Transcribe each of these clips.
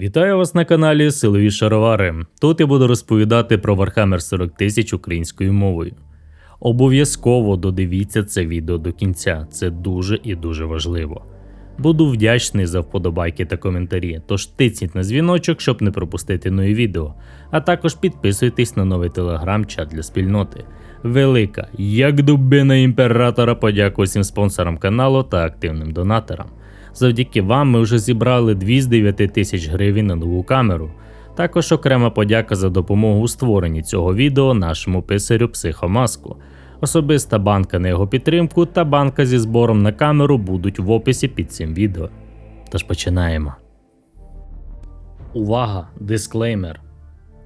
Вітаю вас на каналі Силові Шаровари. Тут я буду розповідати про Warhammer 40 тисяч українською мовою. Обов'язково додивіться це відео до кінця, це дуже і дуже важливо. Буду вдячний за вподобайки та коментарі, тож тисніть на дзвіночок, щоб не пропустити нові відео, а також підписуйтесь на новий телеграм-чат для спільноти. Велика, як дубина імператора, подяку всім спонсорам каналу та активним донаторам. Завдяки вам ми вже зібрали 2 з 9 тисяч гривень на нову камеру. Також окрема подяка за допомогу у створенні цього відео нашому писарю Психомаску. Особиста банка на його підтримку та банка зі збором на камеру будуть в описі під цим відео. Тож починаємо. Увага! Дисклеймер.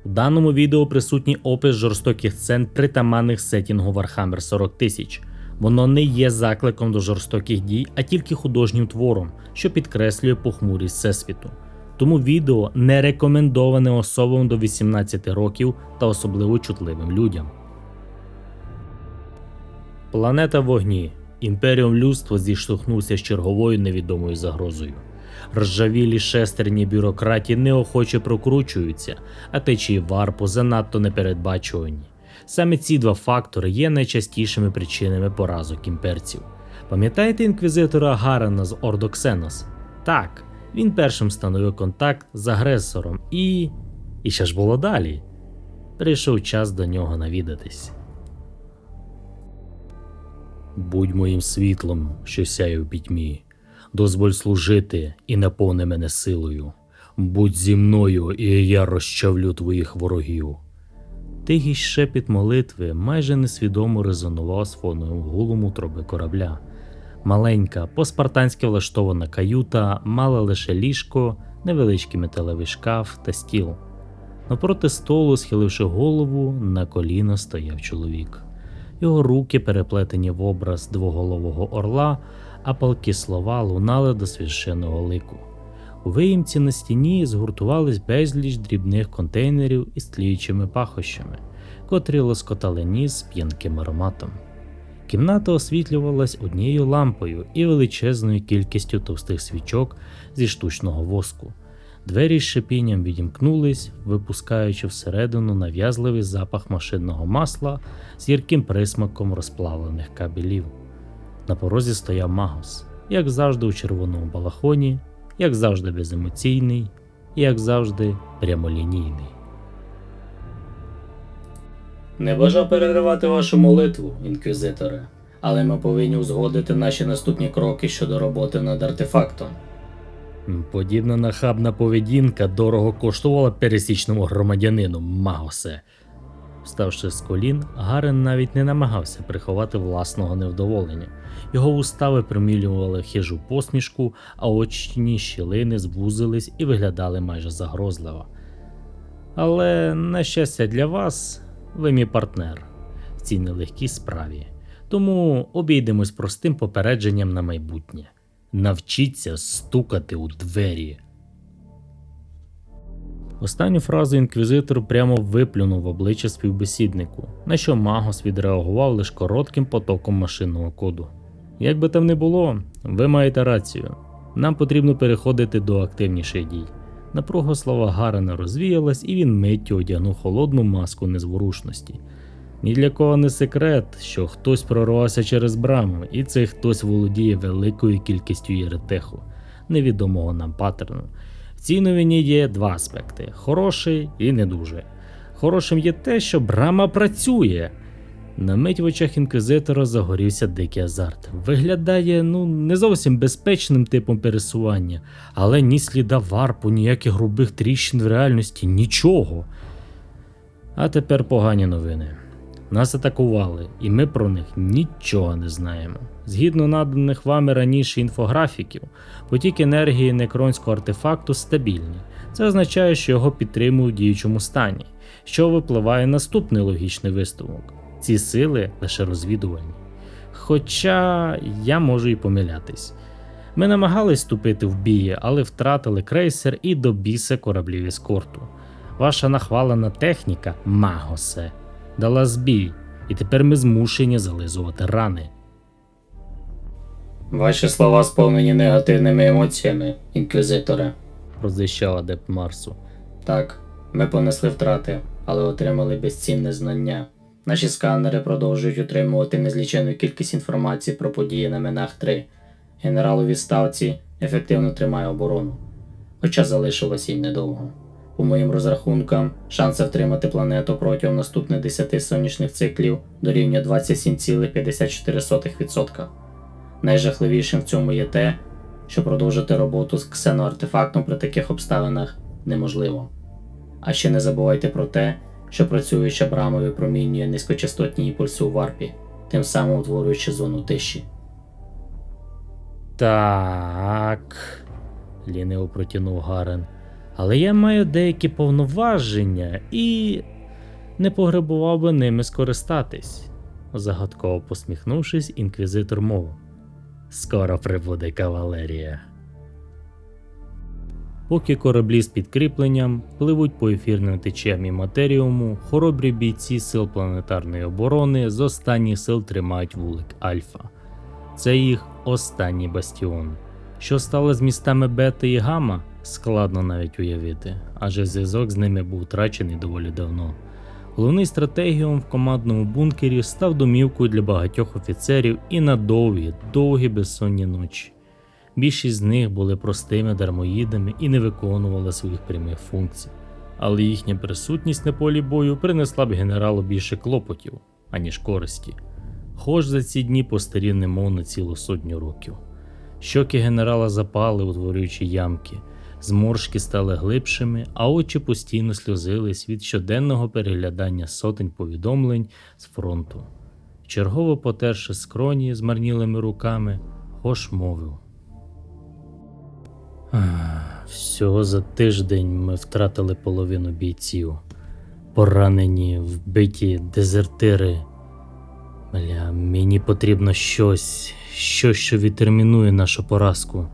У даному відео присутній опис жорстоких сцен притаманних сетінгу Warhammer 40 тисяч. Воно не є закликом до жорстоких дій, а тільки художнім твором, що підкреслює похмурість всесвіту. Тому відео не рекомендоване особам до 18 років та особливо чутливим людям. Планета вогні. Імперіум людства зіштовхнувся з черговою невідомою загрозою. Ржавілі шестерні бюрократії неохоче прокручуються, а течії варпу занадто непередбачувані. Саме ці два фактори є найчастішими причинами поразок імперців. Пам'ятаєте інквізитора Гарена з Ордоксенос? Так, він першим встановив контакт з агресором і. І що ж було далі? Прийшов час до нього навідатись. Будь моїм світлом, що сяє в пітьмі, дозволь служити і наповни мене силою. Будь зі мною, і я розчавлю твоїх ворогів. Тихий шепіт молитви майже несвідомо резонував з фоновим гулом утроби корабля. Маленька, по-спартанськи влаштована каюта мала лише ліжко, невеличкий металевий шкаф та стіл. Напроти столу, схиливши голову, на коліна стояв чоловік. Його руки переплетені в образ двоголового орла, а палкі слова лунали до священного лику. У виїмці на стіні згуртувались безліч дрібних контейнерів із тліючими пахощами, котрі лоскотали ніс з п'янким ароматом. Кімната освітлювалась однією лампою і величезною кількістю товстих свічок зі штучного воску. Двері з шипінням відімкнулись, випускаючи всередину нав'язливий запах машинного масла з гірким присмаком розплавлених кабелів. На порозі стояв Магос, як завжди у червоному балахоні, як завжди беземоційний, як завжди прямолінійний. Не бажав переривати вашу молитву, інквізиторе, але ми повинні узгодити наші наступні кроки щодо роботи над артефактом. Подібна нахабна поведінка дорого коштувала пересічному громадянину Магосе. Вставши з колін, Гарен навіть не намагався приховати власного невдоволення. Його уста випромілювали хижу посмішку, а очні щілини звузились і виглядали майже загрозливо. Але, на щастя для вас, ви мій партнер в цій нелегкій справі. Тому обійдемось простим попередженням на майбутнє. Навчіться стукати у двері. Останню фразу інквізитор прямо виплюнув в обличчя співбесіднику, на що Магос відреагував лише коротким потоком машинного коду. Як би там не було, ви маєте рацію. Нам потрібно переходити до активніших дій. Напруга слова Гарена розвіялась, і він миттю одягнув холодну маску незворушності. Ні для кого не секрет, що хтось прорвався через браму, і цей хтось володіє великою кількістю єретеху, невідомого нам паттерну. Цій новині є два аспекти: хороший і не дуже. Хорошим є те, що брама працює. На мить в очах інквізитора загорівся дикий азарт. Виглядає ну не зовсім безпечним типом пересування, але ні сліда варпу, ніяких грубих тріщин в реальності, нічого. А тепер погані новини. Нас атакували, і ми про них нічого не знаємо. Згідно наданих вами раніше інфографіків, потік енергії некронського артефакту стабільний. Це означає, що його підтримують в діючому стані, що випливає наступний логічний висновок. Ці сили лише розвідувальні. Хоча я можу і помилятись. Ми намагались вступити в бій, але втратили крейсер і до біса кораблів ескорту. Ваша нахвалена техніка, Магосе, дала збій, і тепер ми змушені зализувати рани. Ваші слова сповнені негативними емоціями, інквізиторе. розіщав адепт Марсу. Так, ми понесли втрати, але отримали безцінне знання. Наші сканери продовжують отримувати незлічену кількість інформації про події на Менах 3. Генерал у відставці ефективно тримає оборону, хоча залишилось їй недовго. По моїм розрахункам, шанси втримати планету протягом наступних 10 сонячних циклів дорівнює 27,54%. Найжахливішим в цьому є те, що продовжити роботу з ксеноартефактом при таких обставинах неможливо. А ще не забувайте про те, що працююча брамою промінює низькочастотні імпульси у варпі, тим самим утворюючи зону тиші. Так. ліниво протягнув Гарен. Але я маю деякі повноваження і не погребував би ними скористатись. Загадково посміхнувшись, інквізитор мовив. Скоро прибуде кавалерія. Поки кораблі з підкріпленням пливуть по ефірним течіям і матеріуму, хоробрі бійці сил планетарної оборони з останніх сил тримають вулик Альфа. Це їх останній бастіон. Що стало з містами Бета і Гамма, складно навіть уявити, адже зв'язок з ними був втрачений доволі давно. Головний стратегіум в командному бункері став домівкою для багатьох офіцерів і на довгі, довгі безсонні ночі. Більшість з них були простими дармоїдами і не виконували своїх прямих функцій, але їхня присутність на полі бою принесла б генералу більше клопотів, аніж користі. Хоч за ці дні постарів немов на цілу сотню років. Щоки генерала запали, утворюючи ямки, зморшки стали глибшими, а очі постійно сльозились від щоденного переглядання сотень повідомлень з фронту. Чергово потерши скроні змарнілими руками, Хош мовив. Всього за тиждень ми втратили половину бійців. Поранені, вбиті дезертири. Бля, мені потрібно щось, щось, що відтермінує нашу поразку.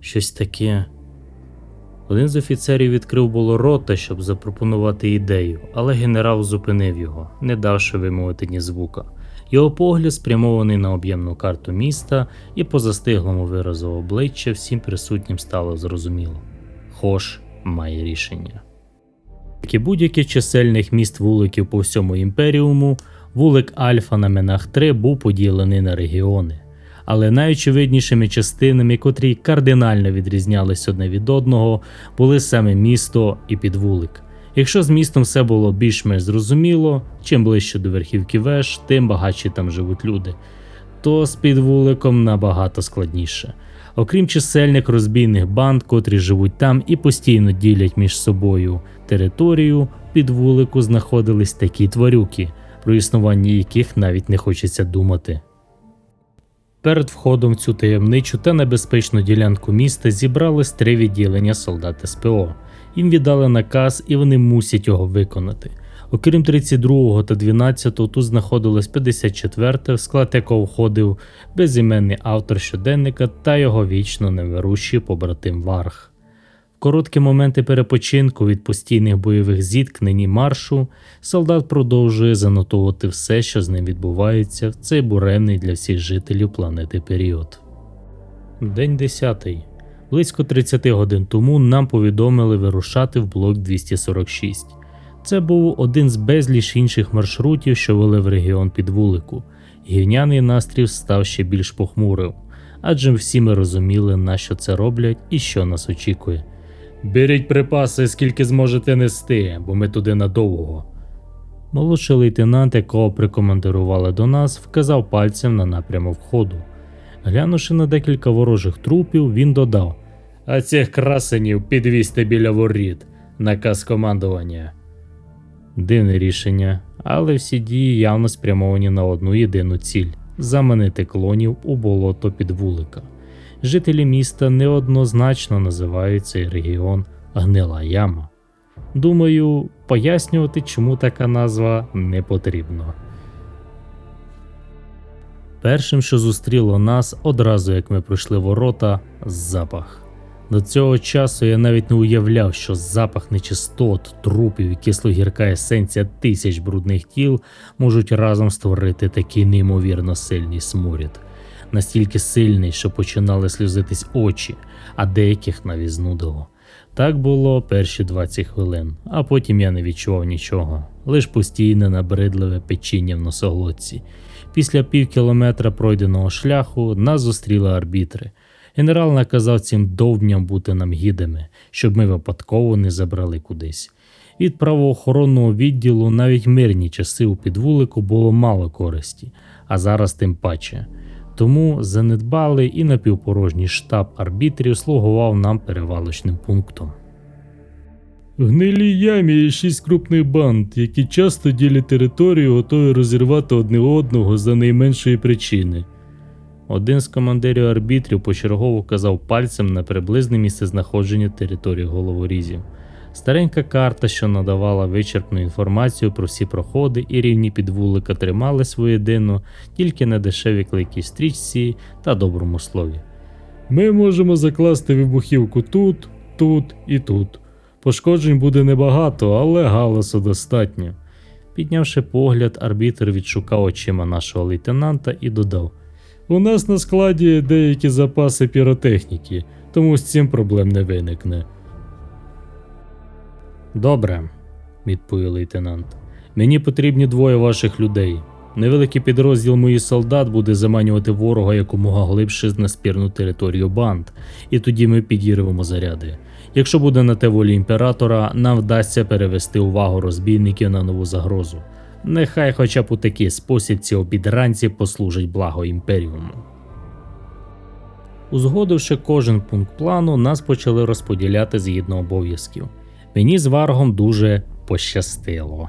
Щось таке. Один з офіцерів відкрив було рота, щоб запропонувати ідею, але генерал зупинив його, не давши вимовити ні звука. Його погляд спрямований на об'ємну карту міста, і по застиглому виразу обличчя всім присутнім стало зрозуміло. Хош має рішення. Як і будь-яких чисельних міст вуликів по всьому імперіуму, вулик Альфа на Менах 3 був поділений на регіони, але найочевиднішими частинами, котрі кардинально відрізнялись одне від одного, були саме місто і підвулик. Якщо з містом все було більш-менш зрозуміло, чим ближче до верхівки веж, тим багатші там живуть люди, то з підвуликом набагато складніше. Окрім чисельних розбійних банд, котрі живуть там і постійно ділять між собою територію, під вулику знаходились такі тварюки, про існування яких навіть не хочеться думати. Перед входом в цю таємничу та небезпечну ділянку міста зібрались три відділення солдат СПО. Їм віддали наказ і вони мусять його виконати. Окрім 32 та 12 тут знаходилось 54, в склад якого входив безіменний автор щоденника та його вічно неверущий побратим Варх. Короткі моменти перепочинку від постійних бойових зіткнень і маршу солдат продовжує занотовувати все, що з ним відбувається в цей буремний для всіх жителів планети період. День 10. Близько 30 годин тому нам повідомили вирушати в блок 246. Це був один з безліч інших маршрутів, що вели в регіон під вулику. Гівняний настрій став ще більш похмурим, адже всі ми розуміли, на що це роблять і що нас очікує. Беріть припаси, скільки зможете нести, бо ми туди надовго. Молодший лейтенант, якого прикомандирували до нас, вказав пальцем на напрямок входу. Глянувши на декілька ворожих трупів, він додав: А цих красенів підвісти біля воріт, наказ командування. Дивне рішення, але всі дії явно спрямовані на одну єдину ціль заманити клонів у болото під вулика. Жителі міста неоднозначно називають цей регіон Гнила Яма. Думаю, пояснювати, чому така назва не потрібно. Першим, що зустріло нас, одразу як ми пройшли ворота, запах. До цього часу я навіть не уявляв, що запах нечистот, трупів і кислогірка есенція тисяч брудних тіл можуть разом створити такий неймовірно сильний сморід. Настільки сильний, що починали сльозитись очі, а деяких навіть знудило. Так було перші 20 хвилин, а потім я не відчував нічого, лиш постійне набридливе печіння в носоглотці. Після пів кілометра пройденого шляху нас зустріли арбітри. Генерал наказав цим довбням бути нам гідами, щоб ми випадково не забрали кудись. Від правоохоронного відділу навіть мирні часи у підвулику було мало користі, а зараз тим паче. Тому занедбали і напівпорожній штаб арбітрів слугував нам перевалочним пунктом. В гнилій ямі є шість крупних банд, які часто ділять територію, готові розірвати одне одного за найменшої причини. Один з командирів арбітрів почергово вказав пальцем на приблизне місцезнаходження території головорізів. Старенька карта, що надавала вичерпну інформацію про всі проходи і рівні підвулика тримались воєдино тільки на дешевій клейкій стрічці та доброму слові. Ми можемо закласти вибухівку тут, тут і тут. Пошкоджень буде небагато, але галасу достатньо. Піднявши погляд, арбітр відшукав очима нашого лейтенанта і додав: У нас на складі деякі запаси піротехніки, тому з цим проблем не виникне. Добре, відповів лейтенант. Мені потрібні двоє ваших людей. Невеликий підрозділ моїх солдат буде заманювати ворога якомога глибше на спірну територію банд, і тоді ми підірвемо заряди. Якщо буде на те волі імператора, нам вдасться перевести увагу розбійників на нову загрозу. Нехай хоча б у такий спосіб ці обідранці послужать благо імперіуму. Узгодивши кожен пункт плану, нас почали розподіляти згідно обов'язків. Мені з Варгом дуже пощастило.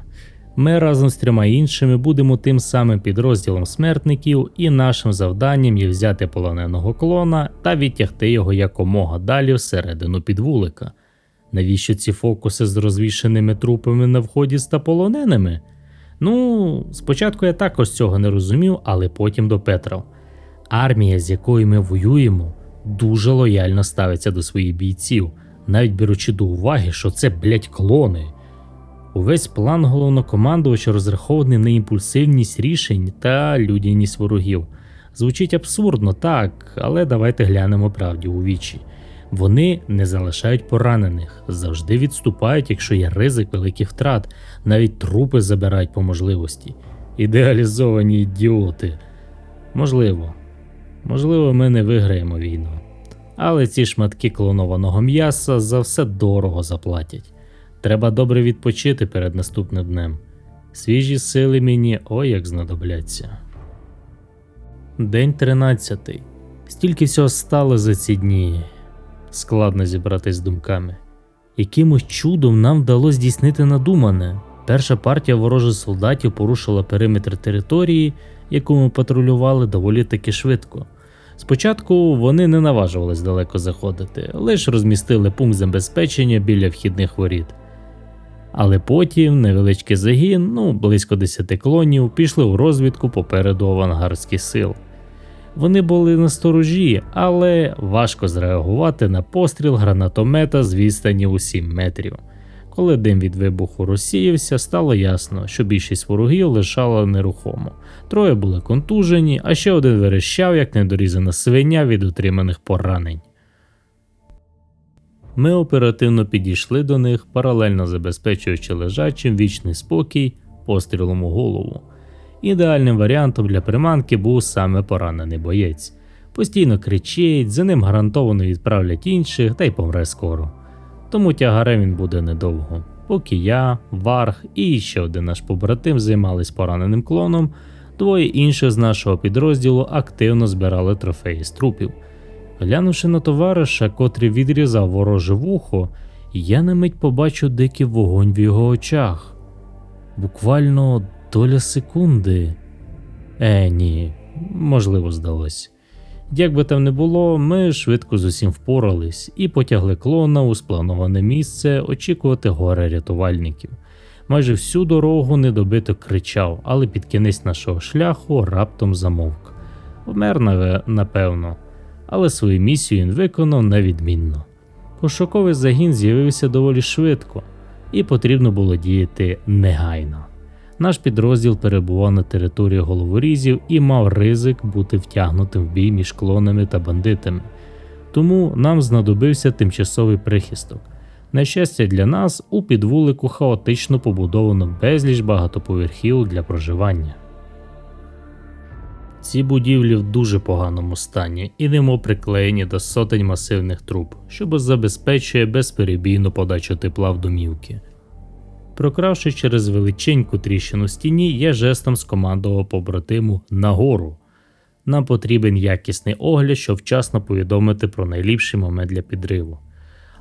Ми разом з трьома іншими будемо тим самим підрозділом смертників, і нашим завданням є взяти полоненого клона та відтягти його якомога далі всередину підвулика. Навіщо ці фокуси з розвішеними трупами на вході та полоненими? Ну, спочатку я також цього не розумів, але потім допетрав. Армія, з якою ми воюємо, дуже лояльно ставиться до своїх бійців, навіть беручи до уваги, що це, блять, клони. Увесь план головнокомандувача розрахований на імпульсивність рішень та людяність ворогів. Звучить абсурдно, так, але давайте глянемо правді у вічі. Вони не залишають поранених, завжди відступають, якщо є ризик великих втрат, навіть трупи забирають по можливості. Ідеалізовані ідіоти. Можливо, можливо, ми не виграємо війну. Але ці шматки клонованого м'яса за все дорого заплатять. Треба добре відпочити перед наступним днем. Свіжі сили мені ой як знадобляться. День 13. Стільки всього стало за ці дні. Складно зібратись з думками. Якимось чудом нам вдалося здійснити надумане. Перша партія ворожих солдатів порушила периметр території, яку ми патрулювали доволі таки швидко. Спочатку вони не наважувались далеко заходити, лише розмістили пункт забезпечення біля вхідних воріт. Але потім невеличкий загін, ну близько 10 клонів, пішли у розвідку попереду авангардських сил. Вони були на сторожі, але важко зреагувати на постріл гранатомета з відстані у 7 метрів. Коли дим від вибуху розсіявся, стало ясно, що більшість ворогів лишала нерухомо. Троє були контужені, а ще один верещав, як недорізана свиня від отриманих поранень. Ми оперативно підійшли до них, паралельно забезпечуючи лежачим вічний спокій пострілом у голову. Ідеальним варіантом для приманки був саме поранений боєць. Постійно кричить, за ним гарантовано відправлять інших та й помре скоро. Тому тягарем він буде недовго. Поки я, Варг і ще один наш побратим займались пораненим клоном, двоє інших з нашого підрозділу активно збирали трофеї з трупів. Глянувши на товариша, котрий відрізав вороже вухо, я на мить побачив дикий вогонь в його очах. Буквально доля секунди. Е, ні, можливо, здалось. Як би там не було, ми швидко з усім впорались і потягли клона у сплановане місце очікувати горе рятувальників. Майже всю дорогу недобито кричав, але під кінець нашого шляху раптом замовк. Вмер, напевно, але свою місію він виконав невідмінно. Пошуковий загін з'явився доволі швидко, і потрібно було діяти негайно. Наш підрозділ перебував на території головорізів і мав ризик бути втягнутим в бій між клонами та бандитами. Тому нам знадобився тимчасовий прихисток. На щастя для нас, у підвулику хаотично побудовано безліч багатоповерхів для проживання. Ці будівлі в дуже поганому стані і немов приклеєні до сотень масивних труб, що забезпечує безперебійну подачу тепла в домівки. Прокравши через величеньку тріщину стіні, я жестом скомандував побратиму нагору. Нам потрібен якісний огляд, щоб вчасно повідомити про найліпший момент для підриву.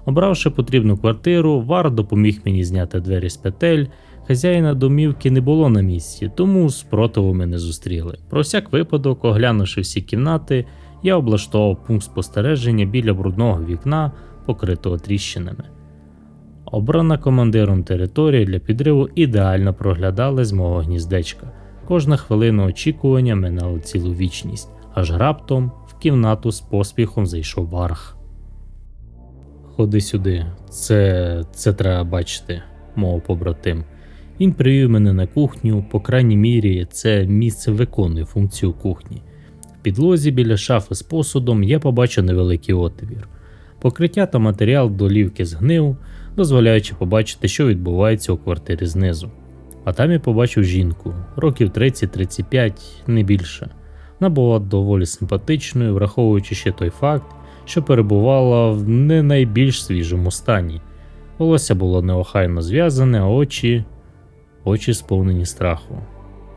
Обравши потрібну квартиру, Вар допоміг мені зняти двері з петель. Хазяїна домівки не було на місці, тому спротиву ми не зустріли. Про всяк випадок, оглянувши всі кімнати, я облаштував пункт спостереження біля брудного вікна, покритого тріщинами. Обрана командиром територія для підриву ідеально проглядала з мого гніздечка. Кожна хвилина очікування минала цілу вічність, аж раптом в кімнату з поспіхом зайшов варх. Ходи сюди, це, це треба бачити, мов побратим. Він привів мене на кухню, по крайній мірі, це місце виконує функцію кухні. В підлозі біля шафи з посудом я побачив невеликий отвір. Покриття та матеріал долівки згнив, дозволяючи побачити, що відбувається у квартирі знизу. А там я побачив жінку, років 30-35, не більше. Вона була доволі симпатичною, враховуючи ще той факт, що перебувала в не найбільш свіжому стані. Волосся було неохайно зв'язане, а очі очі сповнені страху.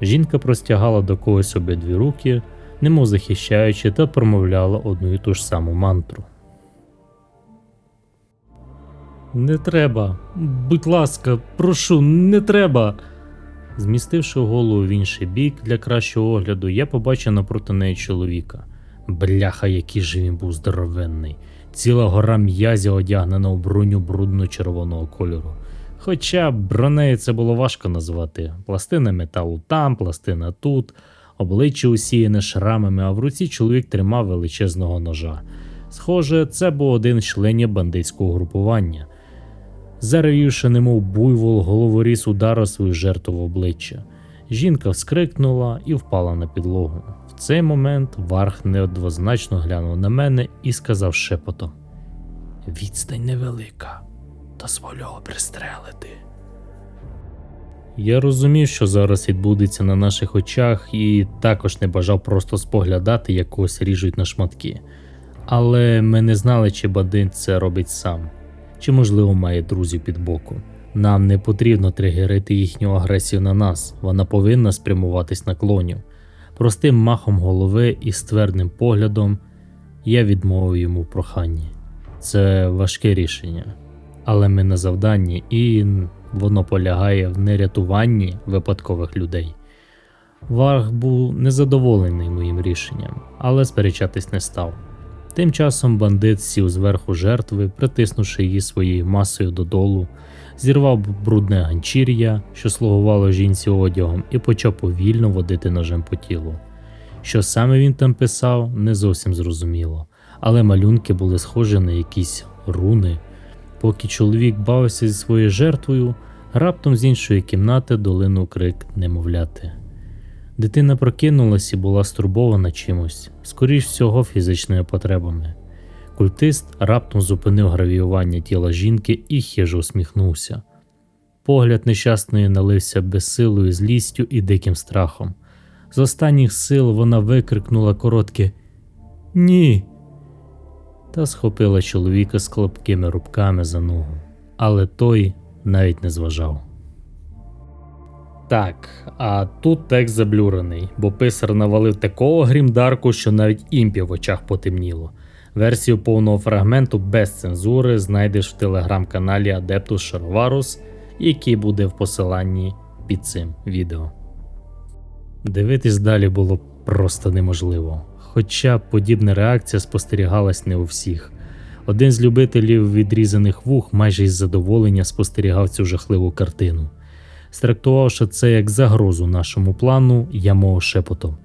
Жінка простягала до когось обидві руки, немов захищаючи, та промовляла одну і ту ж саму мантру. Не треба, будь ласка, прошу, не треба. Змістивши голову в інший бік для кращого огляду, я побачив напроти неї чоловіка. Бляха, який же він був здоровенний, ціла гора м'язів одягнена у броню брудно-червоного кольору. Хоча бронею це було важко назвати. Пластина металу там, пластина тут, обличчя усіяне шрамами, а в руці чоловік тримав величезного ножа. Схоже, це був один з членів бандитського групування. Заревівши, немов буйвол, головоріз ударив свою жертву в обличчя. Жінка вскрикнула і впала на підлогу. В цей момент Варх неоднозначно глянув на мене і сказав шепотом: Відстань невелика, дозволю пристрелити. Я розумів, що зараз відбудеться на наших очах, і також не бажав просто споглядати, як когось ріжуть на шматки. Але ми не знали, чи бандит це робить сам, чи, можливо, має друзів під боком. Нам не потрібно тригерити їхню агресію на нас, вона повинна спрямуватись на клонів. Простим махом голови і ствердним поглядом я відмовив йому в проханні. Це важке рішення, але ми на завданні, і воно полягає в нерятуванні випадкових людей. Варг був незадоволений моїм рішенням, але сперечатись не став. Тим часом бандит сів зверху жертви, притиснувши її своєю масою додолу, зірвав брудне ганчір'я, що слугувало жінці одягом, і почав повільно водити ножем по тілу. Що саме він там писав, не зовсім зрозуміло, але малюнки були схожі на якісь руни. Поки чоловік бавився зі своєю жертвою, раптом з іншої кімнати долинув крик немовляти. Дитина прокинулась і була стурбована чимось, скоріш всього фізичними потребами. Культист раптом зупинив гравіювання тіла жінки і хижо усміхнувся. Погляд нещасної налився безсилою злістю і диким страхом. З останніх сил вона викрикнула коротке Ні. Та схопила чоловіка з клопкими рубками за ногу, але той навіть не зважав. Так, а тут текст заблюрений, бо писар навалив такого грімдарку, що навіть імпі в очах потемніло. Версію повного фрагменту без цензури знайдеш в телеграм-каналі Adeptus Шароварус, який буде в посиланні під цим відео. Дивитись далі було просто неможливо, хоча подібна реакція спостерігалась не у всіх. Один з любителів відрізаних вух майже із задоволення спостерігав цю жахливу картину. Страктувавши це як загрозу нашому плану, я мов шепотом: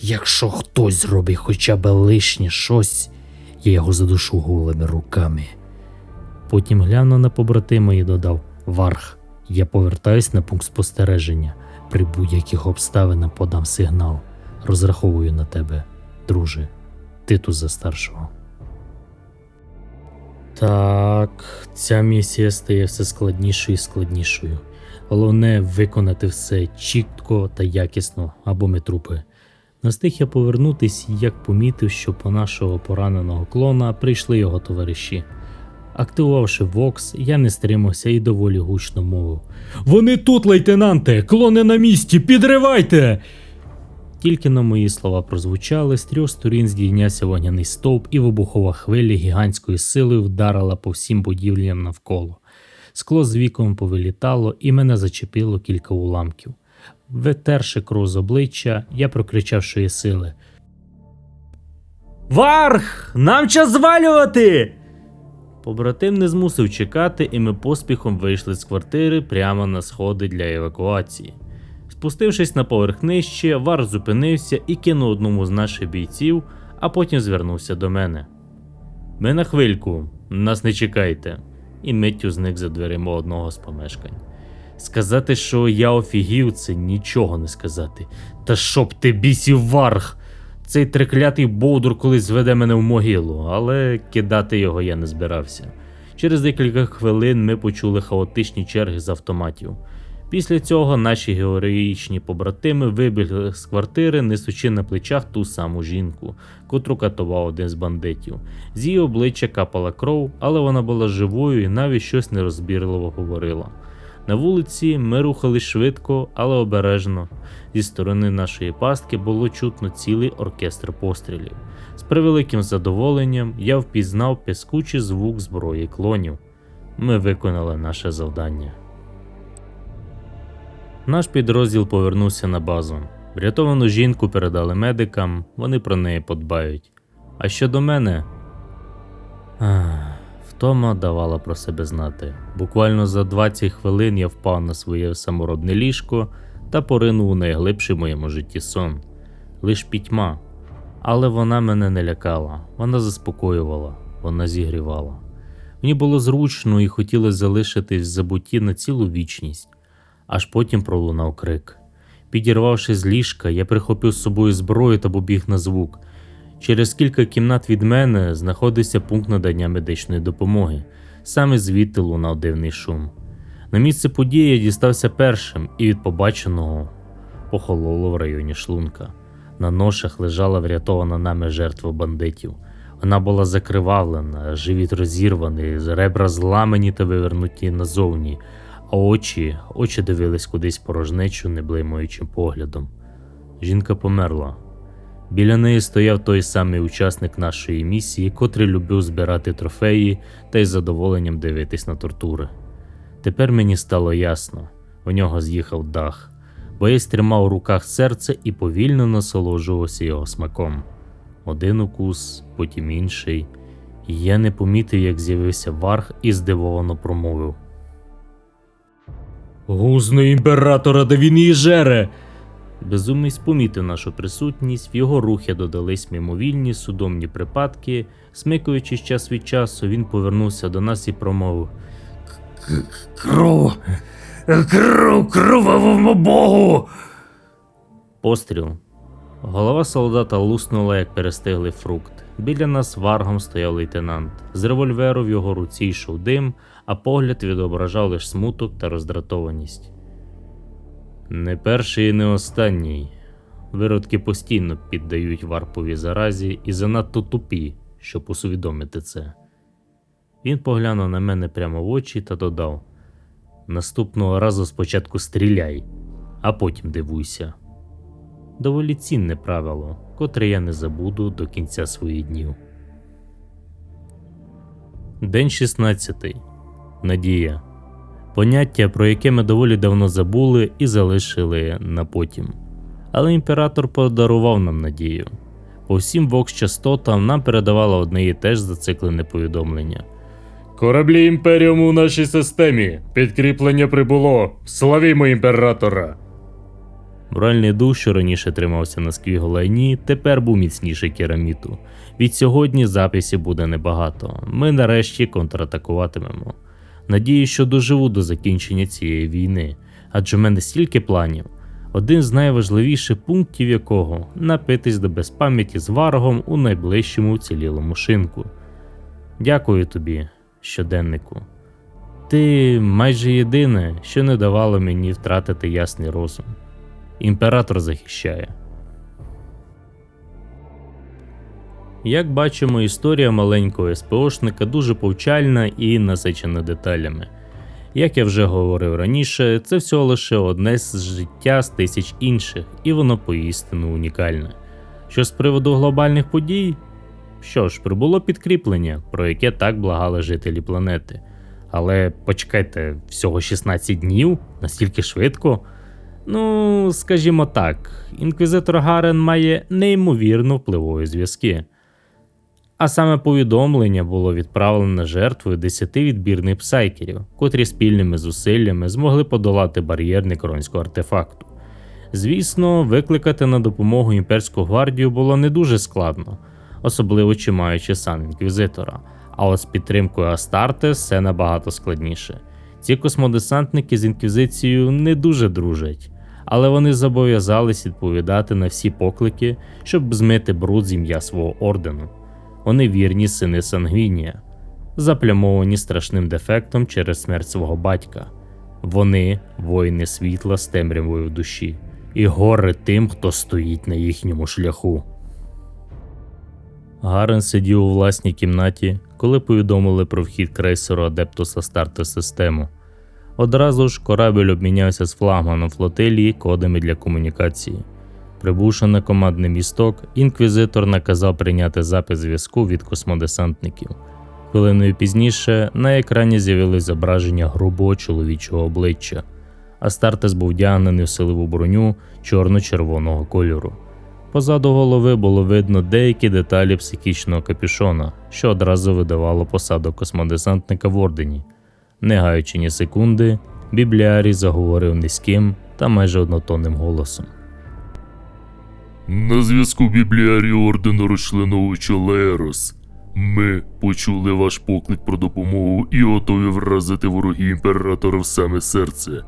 Якщо хтось зробить хоча б лишнє щось, я його задушу голими руками. Потім глянув на побратима і додав: Варх, я повертаюсь на пункт спостереження. При будь-яких обставинах подам сигнал. Розраховую на тебе, друже. Ти тут за старшого. Так, ця місія стає все складнішою і складнішою. Головне виконати все чітко та якісно, або ми трупи. Не встиг я повернутись, як помітив, що по нашого пораненого клона прийшли його товариші. Активувавши Вокс, я не стримався і доволі гучно мовив: Вони тут, лейтенанте! Клони на місці! Підривайте! Тільки на мої слова прозвучали, з трьох сторін здійнявся вогняний стовп, і вибухова хвиля гігантською силою вдарила по всім будівлям навколо. Скло з віком повилітало, і мене зачепило кілька уламків. Витерши кров обличчя, я прокричав, що є сили. Варх! Нам час звалювати! Побратим не змусив чекати, і ми поспіхом вийшли з квартири прямо на сходи для евакуації. Спустившись на поверх нижче, Вар зупинився і кинув одному з наших бійців, а потім звернувся до мене. Ми на хвильку, нас не чекайте, і миттю зник за дверима одного з помешкань. Сказати, що я офігів, це нічого не сказати. Та щоб ти бісів варг! Цей треклятий бовдур колись зведе мене в могилу, але кидати його я не збирався. Через декілька хвилин ми почули хаотичні черги з автоматів. Після цього наші героїчні побратими вибігли з квартири, несучи на плечах ту саму жінку, котру катував один з бандитів. З її обличчя капала кров, але вона була живою і навіть щось нерозбірливо говорила. На вулиці ми рухались швидко, але обережно. Зі сторони нашої пастки було чутно цілий оркестр пострілів. З превеликим задоволенням я впізнав пескучий звук зброї клонів. Ми виконали наше завдання. Наш підрозділ повернувся на базу. Врятовану жінку передали медикам, вони про неї подбають. А щодо мене. Ах, втома давала про себе знати. Буквально за 20 хвилин я впав на своє саморобне ліжко та поринув у найглибший моєму житті сон. Лиш пітьма. Але вона мене не лякала, вона заспокоювала, вона зігрівала. Мені було зручно і хотілося залишитись в забутті на цілу вічність. Аж потім пролунав крик. Підірвавши з ліжка, я прихопив з собою зброю та побіг на звук. Через кілька кімнат від мене знаходився пункт надання медичної допомоги. Саме звідти лунав дивний шум. На місце події я дістався першим і від побаченого похололо в районі шлунка. На ношах лежала врятована нами жертва бандитів. Вона була закривавлена, живіт розірваний, ребра зламані та вивернуті назовні, а очі, очі дивились кудись порожнечу неблимаючим поглядом. Жінка померла. Біля неї стояв той самий учасник нашої місії, котрий любив збирати трофеї та із задоволенням дивитись на тортури. Тепер мені стало ясно, у нього з'їхав дах. Боєць тримав у руках серце і повільно насолоджувався його смаком. Один укус, потім інший. Я не помітив, як з'явився варг і здивовано промовив. Гузно імператора, де він її жере. Безумний спомітив нашу присутність, в його рухи додались мимовільні судомні припадки. Смикуючись час від часу, він повернувся до нас і промовив: Кров! Кров! Кровавому богу! Постріл. Голова солдата луснула, як перестиглий фрукт. Біля нас варгом стояв лейтенант. З револьверу в його руці йшов дим, а погляд відображав лише смуток та роздратованість. Не перший і не останній. Виродки постійно піддають варпові заразі і занадто тупі, щоб усвідомити це. Він поглянув на мене прямо в очі та додав: Наступного разу спочатку стріляй, а потім дивуйся. Доволі цінне правило, котре я не забуду до кінця своїх днів. День 16. Надія. Поняття, про яке ми доволі давно забули і залишили на потім. Але імператор подарував нам надію. По всім вокс-частотам нам передавало одне і те ж зациклене повідомлення. Кораблі Імперіуму у нашій системі. Підкріплення прибуло. Славімо імператора. Моральний дух, що раніше тримався на сквіголайні, тепер був міцніший кераміту. Від сьогодні записів буде небагато. Ми нарешті контратакуватимемо. Надію, що доживу до закінчення цієї війни, адже в мене стільки планів. Один з найважливіших пунктів якого напитись до безпам'яті з варгом у найближчому уцілілому шинку. Дякую тобі, щоденнику. Ти майже єдине, що не давало мені втратити ясний розум. Імператор захищає. Як бачимо, історія маленького СПОшника дуже повчальна і насичена деталями. Як я вже говорив раніше, це всього лише одне з життя з тисяч інших, і воно поістину унікальне. Що з приводу глобальних подій? Що ж, прибуло підкріплення, про яке так благали жителі планети. Але почекайте, всього 16 днів? Настільки швидко? Ну, скажімо так, інквізитор Гарен має неймовірно впливові зв'язки. А саме повідомлення було відправлене жертвою 10 відбірних псайкерів, котрі спільними зусиллями змогли подолати бар'єр некронського артефакту. Звісно, викликати на допомогу імперську гвардію було не дуже складно, особливо чи маючи сан інквізитора. А от з підтримкою Астарте все набагато складніше. Ці космодесантники з інквізицією не дуже дружать, але вони зобов'язались відповідати на всі поклики, щоб змити бруд з ім'я свого ордену. Вони вірні сини Сангвінія, заплямовані страшним дефектом через смерть свого батька. Вони воїни світла з темрявою в душі, і горе тим, хто стоїть на їхньому шляху. Гарен сидів у власній кімнаті, коли повідомили про вхід крейсеру Адептуса старти систему. Одразу ж корабель обмінявся з флагманом флотилії кодами для комунікації. Прибувши на командний місток, інквізитор наказав прийняти запис зв'язку від космодесантників. Хвилиною пізніше на екрані з'явилось зображення грубого чоловічого обличчя. Астартес був вдягнений в силову броню чорно-червоного кольору. Позаду голови було видно деякі деталі психічного капюшона, що одразу видавало посаду космодесантника в ордені. Не гаючи ні секунди, бібліарій заговорив низьким та майже однотонним голосом. На зв'язку бібліарі ордену розчленовича Лерос. Ми почули ваш поклик про допомогу і готові вразити ворогів імператора в саме серце.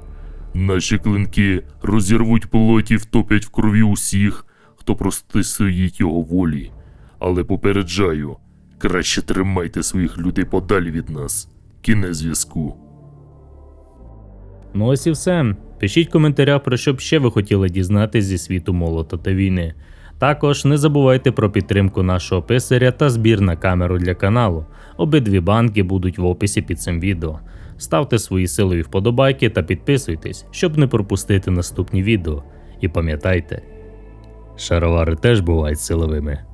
Наші клинки розірвуть плоті, втоплять в крові усіх, хто простисуїть його волі. Але попереджаю, краще тримайте своїх людей подалі від нас. Кінець зв'язку. Ну ось і все. Пишіть в коментарях, про що б ще ви хотіли дізнатись зі світу молота та війни. Також не забувайте про підтримку нашого писаря та збір на камеру для каналу. Обидві банки будуть в описі під цим відео. Ставте свої силові вподобайки та підписуйтесь, щоб не пропустити наступні відео. І пам'ятайте, шаровари теж бувають силовими.